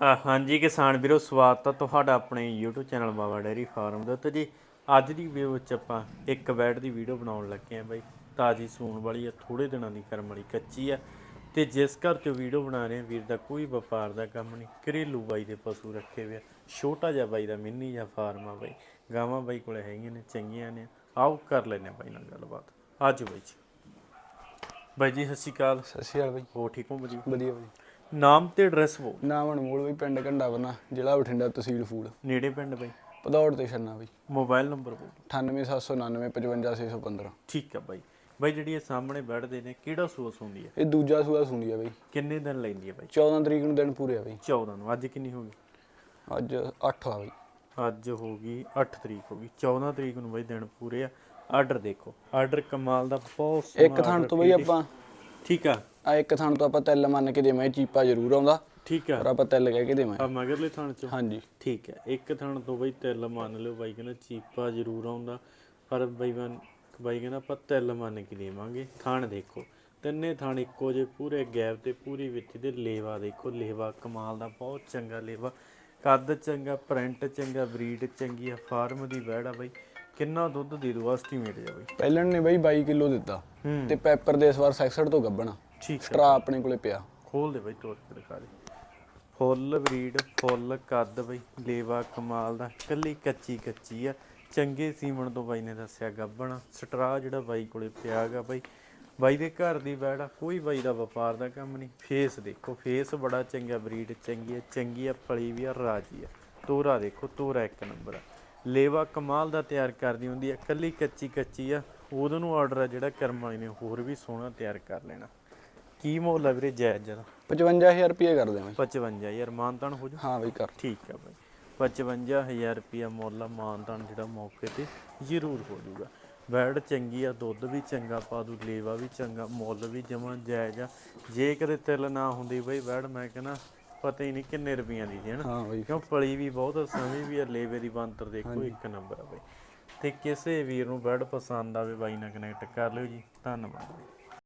ਹਾਂਜੀ ਕਿਸਾਨ ਵੀਰੋ ਸਵਾਗਤ ਹੈ ਤੁਹਾਡਾ ਆਪਣੇ YouTube channel Baba dairy farm ਦੇ ਉੱਤੇ। ਜੀ ਅੱਜ ਦੀ ਵੀਡੀਓ ਵਿੱਚ ਆਪਾਂ ਇੱਕ ਬੈਡ ਦੀ ਵੀਡੀਓ ਬਣਾਉਣ ਲੱਗੇ ਆ ਬਾਈ। ਤਾਜੀ ਸੂਣ ਵਾਲੀ ਆ ਥੋੜੇ ਦਿਨਾਂ ਦੀ ਕਰਮ ਵਾਲੀ ਕੱਚੀ ਆ। ਤੇ ਜਿਸ ਘਰ ਚੋਂ ਵੀਡੀਓ ਬਣਾ ਰਹੇ ਆ ਵੀਰ ਦਾ ਕੋਈ ਵਪਾਰ ਦਾ ਕੰਮ ਨਹੀਂ। ਘਰੇਲੂ ਬਾਈ ਦੇ ਪਸ਼ੂ ਰੱਖੇ ਹੋਏ ਆ। ਛੋਟਾ ਜਿਹਾ ਬਾਈ ਦਾ ਮਿੰਨੀ ਜਿਹਾ ਫਾਰਮ ਆ ਬਾਈ। ਗਾਵਾਂ ਬਾਈ ਕੋਲੇ ਹੈਗੀਆਂ ਨੇ ਚੰਗੀਆਂ ਨੇ। ਆਓ ਕਰ ਲੈਨੇ ਬਾਈ ਨਾਲ ਗੱਲਬਾਤ। ਆਜੋ ਬਾਈ ਜੀ। ਬਾਈ ਜੀ ਸਤਿ ਸ਼੍ਰੀ ਅਕਾਲ। ਸਤਿ ਸ਼੍ਰੀ ਅਕਾਲ ਬਾਈ। ਹੋ ਠੀਕ ਹੋ? ਬਾਈ ਵਧੀਆ ਬਾਈ। ਨਾਮ ਤੇ ਐਡਰੈਸ ਬੋ ਨਾਮ ਅਨਮੋਲ ਬਾਈ ਪਿੰਡ ਘੰਡਾ ਬਨਾ ਜ਼ਿਲ੍ਹਾ ਬਠਿੰਡਾ ਤਹਿਸੀਲ ਫੂਲ। ਨੇੜੇ ਪਿੰਡ ਬਾਈ? ਪਧੌੜ ਤੇ ਛੰਨਾ ਬਾਈ। ਮੋਬਾਈਲ ਨੰਬਰ ਬੋ 98799 55615 ਠੀਕ ਆ ਬਾਈ। ਬਾਈ ਜਿਹੜੀ ਇਹ ਸਾਹਮਣੇ ਬੈਠਦੇ ਨੇ ਕਿਹੜਾ ਸੂਸ ਹੁੰਦੀ ਹੈ ਇਹ ਦੂਜਾ ਸੂਆ ਸੁਣੀ ਆ ਬਾਈ। ਕਿੰਨੇ ਦਿਨ ਲੈਂਦੀ ਹੈ ਬਾਈ? 14 ਤਰੀਕ ਨੂੰ ਦਿਨ ਪੂਰੇ ਆ ਬਾਈ। 14 ਨੂੰ। ਅੱਜ ਕਿੰਨੀ ਹੋ ਗਈ? ਅੱਜ 8 ਆ ਬਾਈ। ਅੱਜ ਹੋ ਗਈ 8 ਤਰੀਕ ਹੋ ਗਈ। 14 ਤਰੀਕ ਨੂੰ ਬਾਈ ਦਿਨ ਪੂਰੇ ਆ। ਆਰਡਰ ਦੇਖੋ। ਆਰਡਰ ਕਮਾਲ ਦਾ ਬਹੁਤ ਸੋਹਣਾ ਇੱਕ ਥਾਂ ਤੋਂ ਬਾਈ ਆਪਾਂ। ਠੀਕ ਆ। ਆ ਇੱਕ ਥਾਂ ਤੋਂ ਆਪਾਂ ਤਿੱਲ ਮੰਨ ਕੇ ਦੇਵਾਂ ਚੀਪਾ ਜ਼ਰੂਰ ਆਉਂਦਾ। ਠੀਕ ਆ। ਪਰ ਆਪਾਂ ਤਿੱਲ ਕਹਿ ਕੇ ਦੇਵਾਂ ਆ ਮਗਰਲੇ ਥਾਣ ਚੋਂ? ਹਾਂਜੀ। ਠੀਕ ਹੈ ਇੱਕ ਥਣ ਤੋਂ ਬਈ ਤਿਲ ਮੰਨ ਲਿਓ ਬਾਈ ਕਹਿੰਦਾ ਚੀਪਾ ਜ਼ਰੂਰ ਆਉਂਦਾ। ਪਰ ਬਾਈ ਮਨ ਬਾਈ ਕਹਿੰਦਾ ਆਪਾਂ ਤਿਲ ਮੰਨ ਕੇ ਦੇਵਾਂਗੇ। ਥਣ ਦੇਖੋ। ਤਿੰਨੇ ਥਣ ਇੱਕੋ ਜੇ ਪੂਰੇ ਗੈਪ ਤੇ ਪੂਰੀ ਵਿੱਚ ਦੇ ਲੇਵਾ ਦੇਖੋ। ਲੇਵਾ ਕਮਾਲ ਦਾ ਬਹੁਤ ਚੰਗਾ ਲੇਵਾ। ਕੱਦ ਚੰਗਾ ਪ੍ਰਿੰਟ ਚੰਗਾ ਬਰੀਡ ਚੰਗੀ ਆ ਫਾਰਮ ਦੀ ਵੈੜ ਆ ਬਾਈ। ਕਿੰਨਾ ਦੁੱਧ ਦੇ ਦੂ ਐਸਟੀਮੇਟ ਜਾ ਬਾਈ। ਪਹਿਲਣ ਨੇ ਬਾਈ 22 ਕਿਲੋ ਦਿੱਤਾ ਹੂੰ। ਤੇ ਪੈਪਰ ਦੇ ਇਸ ਵਾਰ 66 ਤੋਂ ਗੱਬਣਾ ਠੀਕ ਸਟਰਾ ਆਪਣੇ ਕੋਲੇ ਪਿਆ। ਖੋਲ ਦੇ ਬਾਈ ਕੇ ਦਿਖਾ ਦੇ। ਫੁੱਲ ਬਰੀਡ ਫੁੱਲ ਕੱਦ ਬਈ ਲੇਵਾ ਕਮਾਲ ਦਾ ਕੱਲੀ ਕੱਚੀ ਕੱਚੀ ਆ। ਚੰਗੇ ਸੀਮਣ ਤੋਂ ਬਾਈ ਨੇ ਦੱਸਿਆ ਗੱਬਣ ਸਟਰਾ ਜਿਹੜਾ ਬਾਈ ਕੋਲੇ ਪਿਆਗਾ ਬਾਈ। ਬਾਈ ਦੇ ਘਰ ਦੀ ਬੈੜ ਕੋਈ ਬਾਈ ਦਾ ਵਪਾਰ ਦਾ ਕੰਮ ਨਹੀਂ। ਫੇਸ ਦੇਖੋ ਫੇਸ ਬੜਾ ਚੰਗਾ ਬਰੀਡ ਚੰਗੀ ਆ ਚੰਗੀ ਆ ਪਲੀ ਵੀ ਆ ਰਾਜੀ ਆ। ਤੋਰਾ ਦੇਖੋ ਤੋਰਾ ਇੱਕ ਨੰਬਰ ਆ। ਲੇਵਾ ਕਮਾਲ ਦਾ ਤਿਆਰ ਕਰਦੀ ਹੁੰਦੀ ਆ ਕੱਲੀ ਕੱਚੀ ਕੱਚੀ ਆ। ਉਦੋਂ ਨੂੰ ਆਰਡਰ ਆ ਜਿਹੜਾ ਕਰਮ ਵਾਲੀ ਨੇ ਹੋਰ ਵੀ ਸੋਹਣਾ ਤਿਆਰ ਕਰ ਲੈਣਾ। ਕੀ ਮੁੱਲ ਆ ਵੀਰੇ ਜਾਇਜ਼ ਜਰਾ 55000 ਰੁਪਏ ਕਰ ਦੇਵਾਂ 55 ਯਾਰ ਮਾਨਤਾਨ ਹੋ ਜਾ ਹਾਂ ਬਾਈ ਕਰ। ਠੀਕ ਆ ਬਾਈ। 55000 ਰੁਪਿਆ ਮੁੱਲ ਆ ਮਾਨਤਾਨ ਜਿਹੜਾ ਮੌਕੇ ਤੇ ਜ਼ਰੂਰ ਹੋ ਜਾਊਗਾ। ਬੈਡ ਚੰਗੀ ਆ ਦੁੱਧ ਵੀ ਚੰਗਾ ਪਾ ਦੂ ਲੇਵਾ ਵੀ ਚੰਗਾ ਮੁੱਲ ਵੀ ਜਮਾਂ ਜਾਇਜ਼ ਆ। ਜੇ ਕਦੇ ਤਿਲ ਨਾ ਹੁੰਦੀ ਬਈ ਬੈਡ ਮੈਂ ਕਹਿੰਦਾ ਪਤਾ ਹੀ ਨਹੀਂ ਕਿੰਨੇ ਰੁਪਈਆਂ ਦੀ ਸੀ ਹਨਾ? ਹਾਂ ਬਾਈ। ਕਿਉਂ ਪਲੀ ਵੀ ਬਹੁਤ ਸਮੇਂ ਵੀ ਆ ਲੇਵੇ ਦੀ ਬੰਤਰ ਦੇਖੋ ਇੱਕ ਨੰਬਰ ਆ ਬਾਈ। ਤੇ ਕਿਸੇ ਵੀਰ ਨੂੰ ਬੈਡ ਪਸੰਦ ਆਵੇ ਬਾਈ ਨਾਲ ਕਨੈਕਟ ਕਰ ਲਿਓ ਜੀ। ਧੰਨਵਾਦ ਬਾਈ।